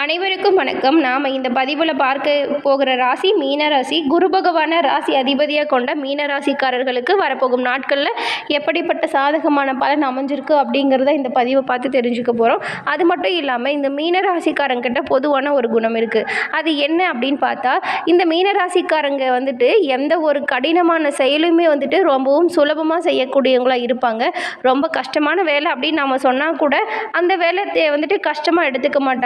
அனைவருக்கும் வணக்கம். நாம் இந்த பதிவில் பார்க்க போகிற ராசி மீனராசி குரு பகவான ராசி அதிபதியாக கொண்ட மீனராசிக்காரர்களுக்கு வரப்போகும் நாட்களில் எப்படிப்பட்ட சாதகமான பலன் அமைஞ்சிருக்கு அப்படிங்கிறத இந்த பதிவை பார்த்து தெரிஞ்சுக்க போகிறோம் அது மட்டும் இல்லாமல் இந்த மீனராசிக்காரங்கிட்ட பொதுவான ஒரு குணம் இருக்குது அது என்ன அப்படின்னு பார்த்தா இந்த மீனராசிக்காரங்க வந்துட்டு எந்த ஒரு கடினமான செயலுமே வந்துட்டு ரொம்பவும் சுலபமாக செய்யக்கூடியவங்களாக இருப்பாங்க. ரொம்ப கஷ்டமான வேலை அப்படின்னு நாம் சொன்னால் கூட அந்த வேலை வந்துட்டு கஷ்டமாக எடுத்துக்க மாட்டாங்க.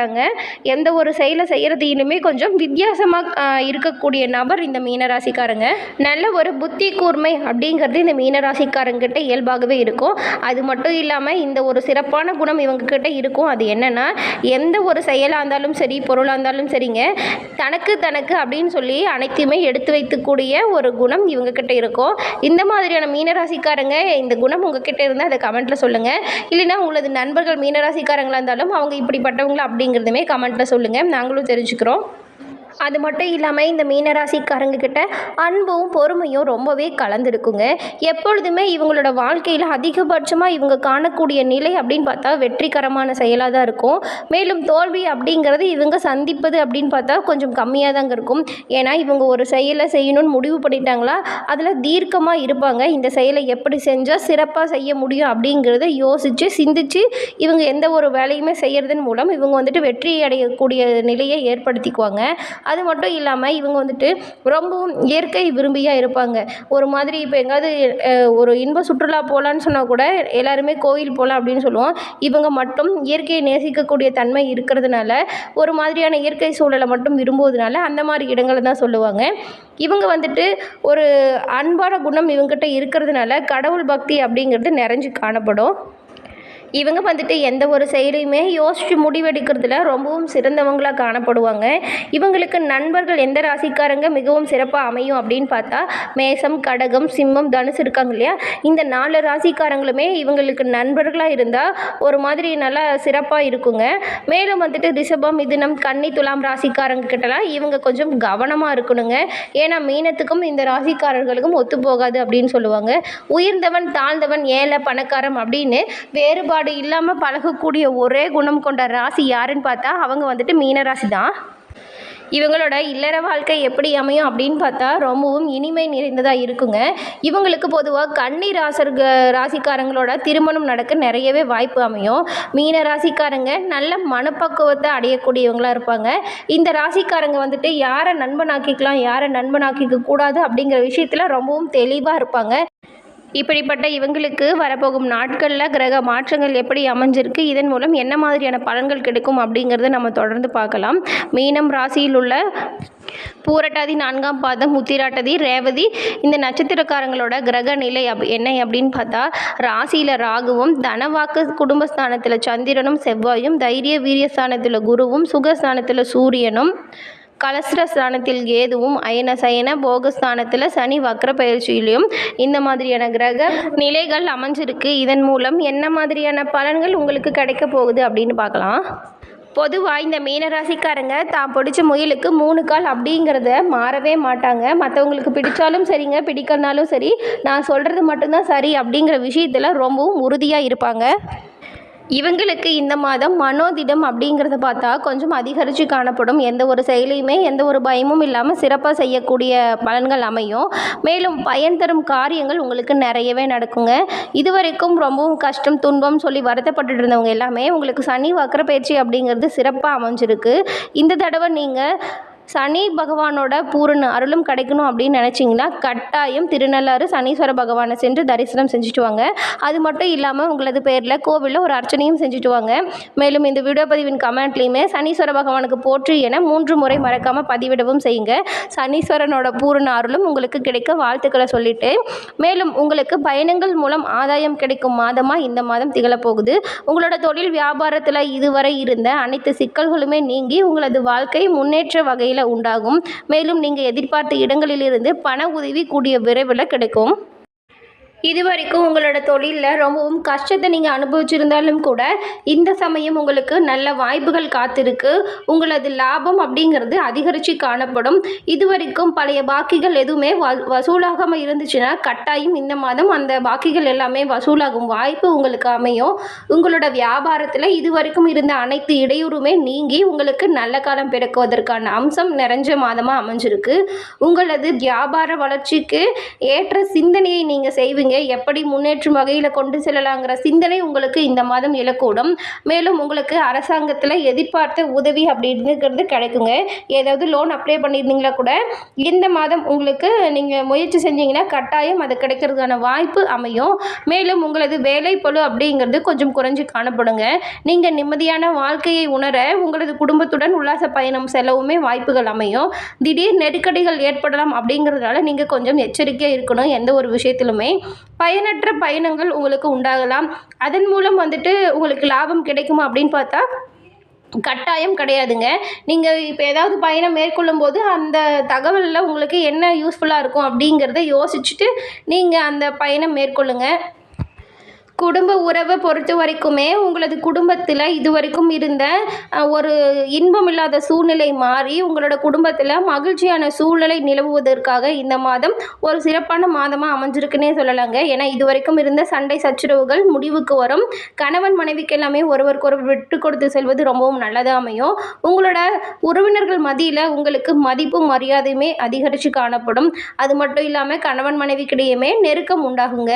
எந்த ஒரு செயலை செய்கிறதையிலுமே கொஞ்சம் வித்தியாசமாக இருக்கக்கூடிய நபர் இந்த மீனராசிக்காரங்க. நல்ல ஒரு புத்தி கூர்மை அப்படிங்கிறது இந்த மீனராசிக்காரங்கிட்ட இயல்பாகவே இருக்கும். அது மட்டும் இல்லாமல் இந்த ஒரு சிறப்பான குணம் இவங்க கிட்ட இருக்கும். அது என்னன்னா எந்த ஒரு செயலாக இருந்தாலும் சரி பொருளாக இருந்தாலும் சரிங்க தனக்கு தனக்கு அப்படின்னு சொல்லி அனைத்தையுமே எடுத்து வைத்துக்கூடிய ஒரு குணம் இவங்க கிட்ட இருக்கும். இந்த மாதிரியான மீனராசிக்காரங்க இந்த குணம் உங்ககிட்ட இருந்தால் அதை கமெண்ட்டில் சொல்லுங்கள் இல்லைன்னா உங்களது நண்பர்கள் மீனராசிக்காரங்களாக இருந்தாலும் அவங்க இப்படிப்பட்டவங்களா அப்படிங்கிறதுமே கமெண்ட்டில் சொல்லுங்கள் நாங்களும் தெரிஞ்சுக்கிறோம். அது மட்டும் இல்லாமல் இந்த மீனராசிக்காரங்க கிட்ட அன்பும் பொறுமையும் ரொம்பவே கலந்துருக்குங்க. எப்பொழுதுமே இவங்களோட வாழ்க்கையில் அதிகபட்சமாக இவங்க காணக்கூடிய நிலை அப்படின்னு பார்த்தா வெற்றிகரமான செயலாக தான் இருக்கும். மேலும் தோல்வி அப்படிங்கிறது இவங்க சந்திப்பது அப்படின்னு பார்த்தா கொஞ்சம் கம்மியாக தாங்க இருக்கும். ஏன்னா இவங்க ஒரு செயலை செய்யணும்னு முடிவு பண்ணிட்டாங்களா அதில் தீர்க்கமாக இருப்பாங்க. இந்த செயலை எப்படி செஞ்சால் சிறப்பாக செய்ய முடியும் அப்படிங்கிறத யோசித்து சிந்திச்சு இவங்க எந்த ஒரு வேலையுமே செய்கிறதன் மூலம் இவங்க வந்துட்டு வெற்றி அடையக்கூடிய நிலையை ஏற்படுத்திக்குவாங்க. அது மட்டும் இல்லாமல் இவங்க வந்துட்டு ரொம்பவும் இயற்கை விரும்பியாக இருப்பாங்க. ஒரு மாதிரி இப்போ எங்காவது ஒரு இன்ப சுற்றுலா போகலான்னு சொன்னால் கூட எல்லாருமே கோயில் போகலாம் அப்படின்னு சொல்லுவோம். இவங்க மட்டும் இயற்கையை நேசிக்கக்கூடிய தன்மை இருக்கிறதுனால ஒரு மாதிரியான இயற்கை சூழலை மட்டும் விரும்புவதனால அந்த மாதிரி இடங்களை தான் சொல்லுவாங்க. இவங்க வந்துட்டு ஒரு அன்பான குணம் இவங்ககிட்ட இருக்கிறதுனால கடவுள் பக்தி அப்படிங்கிறது நிறைஞ்சு காணப்படும். இவங்க வந்துட்டு எந்த ஒரு செயலையுமே யோசித்து முடிவெடுக்கிறதுல ரொம்பவும் சிறந்தவங்களாக காணப்படுவாங்க. இவங்களுக்கு நண்பர்கள் எந்த ராசிக்காரங்க மிகவும் சிறப்பாக அமையும் அப்படின்னு பார்த்தா மேசம் கடகம் சிம்மம் தனுசு இருக்காங்க இல்லையா? இந்த நாலு ராசிக்காரங்களுமே இவங்களுக்கு நண்பர்களாக இருந்தால் ஒரு மாதிரி நல்லா சிறப்பாக இருக்குங்க. மேலும் வந்துட்டு ரிஷபம் மிதுனம் கன்னி துலாம் ராசிக்காரங்க கிட்டலாம் இவங்க கொஞ்சம் கவனமாக இருக்கணுங்க. ஏன்னா மீனத்துக்கும் இந்த ராசிக்காரர்களுக்கும் ஒத்து போகாது அப்படின்னு சொல்லுவாங்க. உயர்ந்தவன் தாழ்ந்தவன் ஏழை பணக்காரம் அப்படின்னு வேறுபாடு இல்லாமல் பழகக்கூடிய ஒரே குணம் கொண்ட ராசி யாருன்னு பார்த்தா அவங்க வந்துட்டு மீன ராசி தான். இவங்களோட இல்லற வாழ்க்கை எப்படி அமையும் அப்படின்னு பார்த்தா ரொம்பவும் இனிமை நிறைந்ததாக இருக்குங்க. இவங்களுக்கு பொதுவாக கன்னி ராசர்க ராசிக்காரங்களோட திருமணம் நடக்க நிறையவே வாய்ப்பு அமையும். மீன ராசிக்காரங்க நல்ல மனப்பக்குவத்தை அடையக்கூடியவங்களா இருப்பாங்க. இந்த ராசிக்காரங்க வந்துட்டு யாரை நண்பனாக்கிக்கலாம் யாரை நண்பனாக்கிக்க கூடாது அப்படிங்கிற விஷயத்தில் ரொம்பவும் தெளிவாக இருப்பாங்க. இப்படிப்பட்ட இவங்களுக்கு வரப்போகும் நாட்களில் கிரக மாற்றங்கள் எப்படி அமைஞ்சிருக்கு இதன் மூலம் என்ன மாதிரியான பலன்கள் கிடைக்கும் அப்படிங்கிறத நம்ம தொடர்ந்து பார்க்கலாம். மீனம் ராசியில் உள்ள பூரட்டாதி நான்காம் பாதம் உத்திராட்டதி ரேவதி இந்த நட்சத்திரக்காரங்களோட கிரக நிலை அப் என்ன அப்படின்னு பார்த்தா ராசியில் ராகுவும் தனவாக்கு குடும்பஸ்தானத்தில் சந்திரனும் செவ்வாயும் தைரிய வீரியஸ்தானத்தில் குருவும் சுகஸ்தானத்தில் சூரியனும் கலஸ்ரஸ்தானத்தில் கேதுவும் அயன சயன போகஸ்தானத்தில் சனி வக்ர பயிற்சியிலையும் இந்த மாதிரியான கிரக நிலைகள் அமைஞ்சிருக்கு. இதன் மூலம் என்ன மாதிரியான பலன்கள் உங்களுக்கு கிடைக்க போகுது அப்படின்னு பார்க்கலாம். பொதுவாக இந்த மீனராசிக்காரங்க தான் பிடிச்ச முயலுக்கு மூணு கால் அப்படிங்கிறத மாறவே மாட்டாங்க. மற்றவங்களுக்கு பிடிச்சாலும் சரிங்க பிடிக்கலனாலும் சரி நான் சொல்கிறது மட்டும்தான் சரி அப்படிங்கிற விஷயத்தில் ரொம்பவும் உறுதியாக இருப்பாங்க. இவங்களுக்கு இந்த மாதம் மனோதிடம் அப்படிங்கிறத பார்த்தா கொஞ்சம் அதிகரித்து காணப்படும். எந்த ஒரு செயலையுமே எந்த ஒரு பயமும் இல்லாமல் சிறப்பாக செய்யக்கூடிய பலன்கள் அமையும். மேலும் பயன் தரும் காரியங்கள் உங்களுக்கு நிறையவே நடக்குங்க. இதுவரைக்கும் ரொம்பவும் கஷ்டம் துன்பம் சொல்லி வருத்தப்பட்டுட்டு இருந்தவங்க எல்லாமே உங்களுக்கு சனி வக்கர பயிற்சி அப்படிங்கிறது சிறப்பாக அமைஞ்சிருக்கு. இந்த தடவை நீங்கள் சனி பகவானோட பூரண அருளும் கிடைக்கணும் அப்படின்னு நினச்சிங்கன்னா கட்டாயம் திருநள்ளாறு சனீஸ்வர பகவானை சென்று தரிசனம் செஞ்சுட்டு வாங்க. அது மட்டும் இல்லாமல் உங்களது பேரில் கோவிலில் ஒரு அர்ச்சனையும் செஞ்சுட்டு வாங்க. மேலும் இந்த வீடியோ பதிவின் கமெண்ட்லேயுமே சனீஸ்வர பகவானுக்கு போற்றி என மூன்று முறை மறக்காமல் பதிவிடவும் செய்யுங்க. சனீஸ்வரனோட பூரண அருளும் உங்களுக்கு கிடைக்க வாழ்த்துக்களை சொல்லிட்டு மேலும் உங்களுக்கு பயணங்கள் மூலம் ஆதாயம் கிடைக்கும் மாதமாக இந்த மாதம் திகழப்போகுது. உங்களோட தொழில் வியாபாரத்தில் இதுவரை இருந்த அனைத்து சிக்கல்களுமே நீங்கி உங்களது வாழ்க்கை முன்னேற்ற வகையில் உண்டாகும். மேலும் நீங்கள் எதிர்பார்த்த இடங்களிலிருந்து பண உதவி கூடிய விரைவில் கிடைக்கும். இதுவரைக்கும் உங்களோட தொழிலில் ரொம்பவும் கஷ்டத்தை நீங்கள் அனுபவிச்சிருந்தாலும் கூட இந்த சமயம் உங்களுக்கு நல்ல வாய்ப்புகள் காத்திருக்கு. உங்களது லாபம் அப்படிங்கிறது அதிகரித்து காணப்படும். இதுவரைக்கும் பழைய பாக்கிகள் எதுவுமே வ வசூலாகாமல் இருந்துச்சுன்னா கட்டாயம் இந்த மாதம் அந்த பாக்கிகள் எல்லாமே வசூலாகும் வாய்ப்பு உங்களுக்கு அமையும். உங்களோட வியாபாரத்தில் இதுவரைக்கும் இருந்த அனைத்து இடையூறுமே நீங்கி உங்களுக்கு நல்ல காலம் பிறக்குவதற்கான அம்சம் நிறைஞ்ச மாதமாக அமைஞ்சிருக்கு. உங்களது வியாபார வளர்ச்சிக்கு ஏற்ற சிந்தனையை நீங்கள் செய்வீங்க. எப்படி முன்னேற்றும் வகையில் கொண்டு செல்லலாங்கிற சிந்தனை உங்களுக்கு இந்த மாதம் இழக்கூடும் மேலும் உங்களுக்கு அரசாங்கத்தில் எதிர்பார்த்த உதவி அப்படிங்கிறது கிடைக்குங்க. ஏதாவது லோன் அப்ளை பண்ணியிருந்தீங்களா கூட இந்த மாதம் உங்களுக்கு நீங்கள் முயற்சி செஞ்சீங்கன்னா கட்டாயம் அது கிடைக்கிறதுக்கான வாய்ப்பு அமையும். மேலும் உங்களது வேலை பழு அப்படிங்கிறது கொஞ்சம் குறைஞ்சு காணப்படுங்க. நீங்கள் நிம்மதியான வாழ்க்கையை உணர உங்களது குடும்பத்துடன் உல்லாச பயணம் செல்லவுமே வாய்ப்புகள் அமையும். திடீர் நெருக்கடிகள் ஏற்படலாம் அப்படிங்கிறதுனால நீங்கள் கொஞ்சம் எச்சரிக்கையாக இருக்கணும் எந்த ஒரு விஷயத்திலுமே. பயனற்ற பயணங்கள் உங்களுக்கு உண்டாகலாம். அதன் மூலம் வந்துட்டு உங்களுக்கு லாபம் கிடைக்குமா அப்படின்னு பார்த்தா கட்டாயம் கிடையாதுங்க. நீங்கள் இப்போ ஏதாவது பயணம் மேற்கொள்ளும் போது அந்த தகவலில் உங்களுக்கு என்ன யூஸ்ஃபுல்லாக இருக்கும் அப்படிங்கிறத யோசிச்சுட்டு நீங்கள் அந்த பயணம் மேற்கொள்ளுங்கள் குடும்ப உறவை பொறுத்த வரைக்குமே உங்களது குடும்பத்தில் இதுவரைக்கும் இருந்த ஒரு இன்பம் இல்லாத சூழ்நிலை மாறி உங்களோட குடும்பத்தில் மகிழ்ச்சியான சூழ்நிலை நிலவுவதற்காக இந்த மாதம் ஒரு சிறப்பான மாதமாக அமைஞ்சிருக்குன்னே சொல்லலாங்க. ஏன்னா இதுவரைக்கும் இருந்த சண்டை சச்சரவுகள் முடிவுக்கு வரும். கணவன் மனைவிக்கு எல்லாமே ஒருவருக்கொருவர் விட்டு கொடுத்து செல்வது ரொம்பவும் நல்லதாக அமையும். உங்களோட உறவினர்கள் மதியில் உங்களுக்கு மதிப்பும் மரியாதையுமே அதிகரித்து காணப்படும். அது மட்டும் இல்லாமல் கணவன் மனைவிக்கிடையுமே நெருக்கம் உண்டாகுங்க.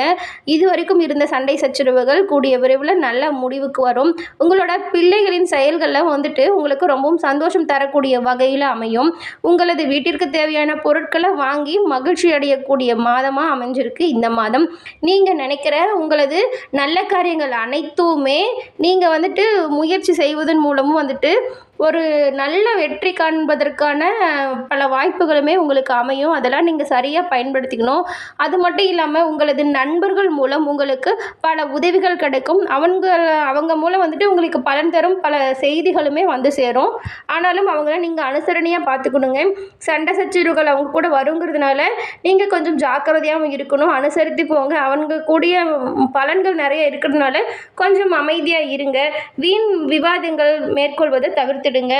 இதுவரைக்கும் இருந்த சண்டை சச்சரவுகள் கூடிய விரைவில் நல்ல முடிவுக்கு வரும். உங்களோட பிள்ளைகளின் செயல்களில் வந்துட்டு உங்களுக்கு ரொம்பவும் சந்தோஷம் தரக்கூடிய வகையில் அமையும். உங்களது வீட்டிற்கு தேவையான பொருட்களை வாங்கி மகிழ்ச்சி அடையக்கூடிய மாதமாக அமைஞ்சிருக்கு இந்த மாதம். நீங்கள் நினைக்கிற உங்களது நல்ல காரியங்கள் அனைத்துமே நீங்கள் வந்துட்டு முயற்சி செய்வதன் மூலமும் வந்துட்டு ஒரு நல்ல வெற்றி காண்பதற்கான பல வாய்ப்புகளுமே உங்களுக்கு அமையும். அதெல்லாம் நீங்கள் சரியாக பயன்படுத்திக்கணும். அது மட்டும் இல்லாமல் உங்களது நண்பர்கள் மூலம் உங்களுக்கு பல உதவிகள் கிடைக்கும். அவங்க அவங்க மூலம் வந்துட்டு உங்களுக்கு பலன் தரும். பல செய்திகளுமே வந்து சேரும். ஆனாலும் அவங்கள நீங்கள் அனுசரணையாக பார்த்துக்கணுங்க. சண்டை சச்சரவுகள் அவங்க கூட வருங்கிறதுனால நீங்கள் கொஞ்சம் ஜாக்கிரதையாகவும் இருக்கணும். அனுசரித்து போங்க. அவங்க கூடிய பலன்கள் நிறைய இருக்கிறதுனால கொஞ்சம் அமைதியாக இருங்க. வீண் விவாதங்கள் மேற்கொள்வதை தவிர்த்து தவிர்த்துடுங்க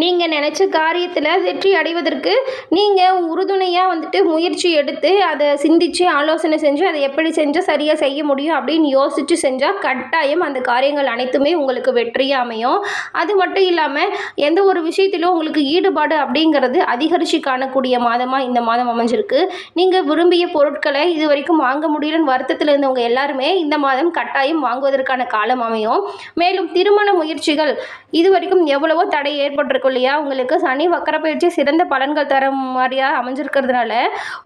நீங்கள் நினச்ச காரியத்தில் வெற்றி அடைவதற்கு நீங்கள் உறுதுணையாக வந்துட்டு முயற்சி எடுத்து அதை சிந்தித்து ஆலோசனை செஞ்சு அதை எப்படி செஞ்சால் சரியாக செய்ய முடியும் அப்படின்னு யோசித்து செஞ்சால் கட்டாயம் அந்த காரியங்கள் அனைத்துமே உங்களுக்கு வெற்றியாக அமையும். அது மட்டும் இல்லாமல் எந்த ஒரு விஷயத்திலும் உங்களுக்கு ஈடுபாடு அப்படிங்கிறது அதிகரித்து காணக்கூடிய மாதமாக இந்த மாதம் அமைஞ்சிருக்கு. நீங்கள் விரும்பிய பொருட்களை இது வரைக்கும் வாங்க முடியலன்னு வருத்தத்தில் இருந்தவங்க எல்லாருமே இந்த மாதம் கட்டாயம் வாங்குவதற்கான காலம் அமையும். மேலும் திருமண முயற்சிகள் இது வரைக்கும் எவ்வளவோ தடை இருக்கும் இல்லையா உங்களுக்கு சனி வக்கர பயிற்சி சிறந்த பலன்கள் தர மாதிரியாக அமைஞ்சிருக்கிறதுனால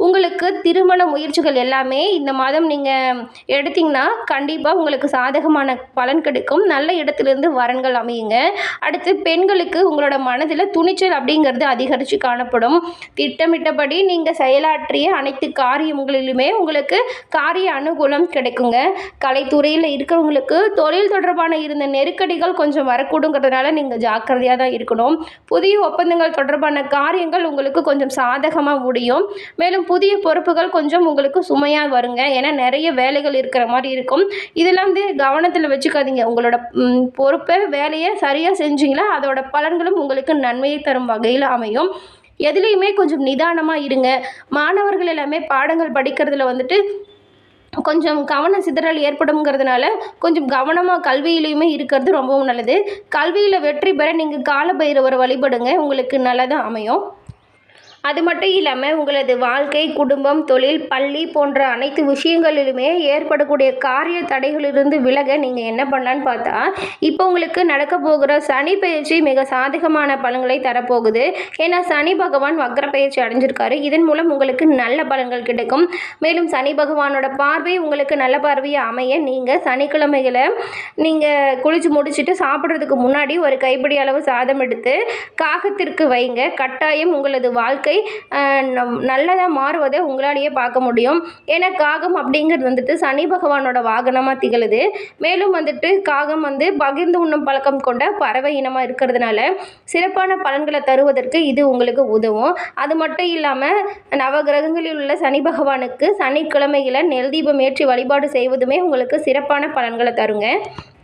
உங்களுக்கு திருமண முயற்சிகள் எல்லாமே இந்த மாதம் நீங்கள் எடுத்தீங்கன்னா கண்டிப்பாக உங்களுக்கு சாதகமான பலன் கிடைக்கும். நல்ல இடத்துலேருந்து வரன்கள் அமையுங்க. அடுத்து பெண்களுக்கு உங்களோட மனதில் துணிச்சல் அப்படிங்கிறது அதிகரித்து காணப்படும். திட்டமிட்டபடி நீங்கள் செயலாற்றிய அனைத்து காரியங்களிலுமே உங்களுக்கு காரிய அனுகூலம் கிடைக்குங்க. கலைத்துறையில் இருக்கிறவங்களுக்கு தொழில் தொடர்பான இருந்த நெருக்கடிகள் கொஞ்சம் வரக்கூடுங்கிறதுனால நீங்கள் ஜாக்கிரதையாக தான் இருக்கணும். புதிய ஒப்பந்தங்கள் தொடர்பான காரியங்கள் உங்களுக்கு கொஞ்சம் சாதகமாக முடியும். மேலும் புதிய பொறுப்புகள் கொஞ்சம் உங்களுக்கு சுமையாக வருங்க. ஏன்னா நிறைய வேலைகள் இருக்கிற மாதிரி இருக்கும். இதெல்லாம் வந்து கவனத்தில் வச்சுக்காதீங்க. உங்களோட பொறுப்பை வேலையை சரியாக செஞ்சீங்களா அதோட பலன்களும் உங்களுக்கு நன்மையை தரும் வகையில் அமையும். எதுலேயுமே கொஞ்சம் நிதானமாக இருங்க. மாணவர்கள் எல்லாமே பாடங்கள் படிக்கிறதுல வந்துட்டு கொஞ்சம் கவன சிதறல் ஏற்படுங்கிறதுனால கொஞ்சம் கவனமாக கல்வியிலையுமே இருக்கிறது ரொம்பவும் நல்லது. கல்வியில் வெற்றி பெற நீங்கள் காலபைரவரை வழிபடுங்க. உங்களுக்கு நல்லதாக அமையும். அது மட்டும் இல்லாமல் உங்களது வாழ்க்கை குடும்பம் தொழில் பள்ளி போன்ற அனைத்து விஷயங்களிலுமே ஏற்படக்கூடிய காரிய தடைகளிலிருந்து விலக நீங்கள் என்ன பண்ணலான்னு பார்த்தா இப்போ உங்களுக்கு நடக்க போகிற சனி பயிற்சி மிக சாதகமான பலன்களை தரப்போகுது. ஏன்னா சனி பகவான் வக்ர பயிற்சி அடைஞ்சிருக்காரு. இதன் மூலம் உங்களுக்கு நல்ல பலன்கள் கிடைக்கும். மேலும் சனி பகவானோட பார்வை உங்களுக்கு நல்ல பார்வையை அமைய நீங்கள் சனிக்கிழமைகளை நீங்கள் குளிச்சு முடிச்சுட்டு சாப்பிட்றதுக்கு முன்னாடி ஒரு கைப்பிடி அளவு சாதம் எடுத்து காகத்திற்கு வைங்க. கட்டாயம் உங்களது வாழ்க்கை வாழ்க்கை நல்லதாக மாறுவதை உங்களாலேயே பார்க்க முடியும். ஏன்னா காகம் அப்படிங்கிறது வந்துட்டு சனி பகவானோட வாகனமாக திகழுது. மேலும் வந்துட்டு காகம் வந்து பகிர்ந்து உண்ணும் பழக்கம் கொண்ட பறவை இனமாக இருக்கிறதுனால சிறப்பான பலன்களை தருவதற்கு இது உங்களுக்கு உதவும். அது மட்டும் இல்லாமல் நவகிரகங்களில் உள்ள சனி பகவானுக்கு சனிக்கிழமையில் நெல் தீபம் ஏற்றி வழிபாடு செய்வதுமே உங்களுக்கு சிறப்பான பலன்களை தருங்க.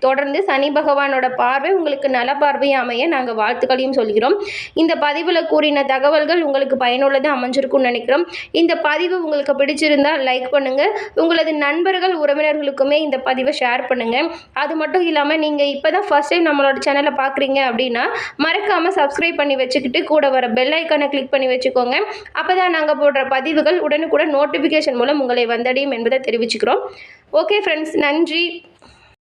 தொடர்ந்து சனி பகவானோட பார்வை உங்களுக்கு நல பார்வையாக அமைய நாங்கள் வாழ்த்துக்களையும் சொல்கிறோம். இந்த பதிவில் கூறின தகவல்கள் உங்களுக்கு பயனுள்ளதாக அமைஞ்சிருக்கும்னு நினைக்கிறோம். இந்த பதிவு உங்களுக்கு பிடிச்சிருந்தால் லைக் பண்ணுங்கள் உங்களது நண்பர்கள் உறவினர்களுக்குமே இந்த பதிவை ஷேர் பண்ணுங்கள் அது மட்டும் இல்லாமல் நீங்கள் இப்போ தான் ஃபஸ்ட் டைம் நம்மளோட சேனலை பார்க்குறீங்க அப்படின்னா மறக்காமல் சப்ஸ்கிரைப் பண்ணி வச்சுக்கிட்டு கூட வர பெல் ஐக்கானை கிளிக் பண்ணி வச்சுக்கோங்க. அப்போ தான் நாங்கள் போடுற பதிவுகள் உடனுக்குடன் நோட்டிஃபிகேஷன் மூலம் உங்களை வந்தடையும் என்பதை தெரிவிச்சுக்கிறோம். ஓகே ஃப்ரெண்ட்ஸ் நன்றி.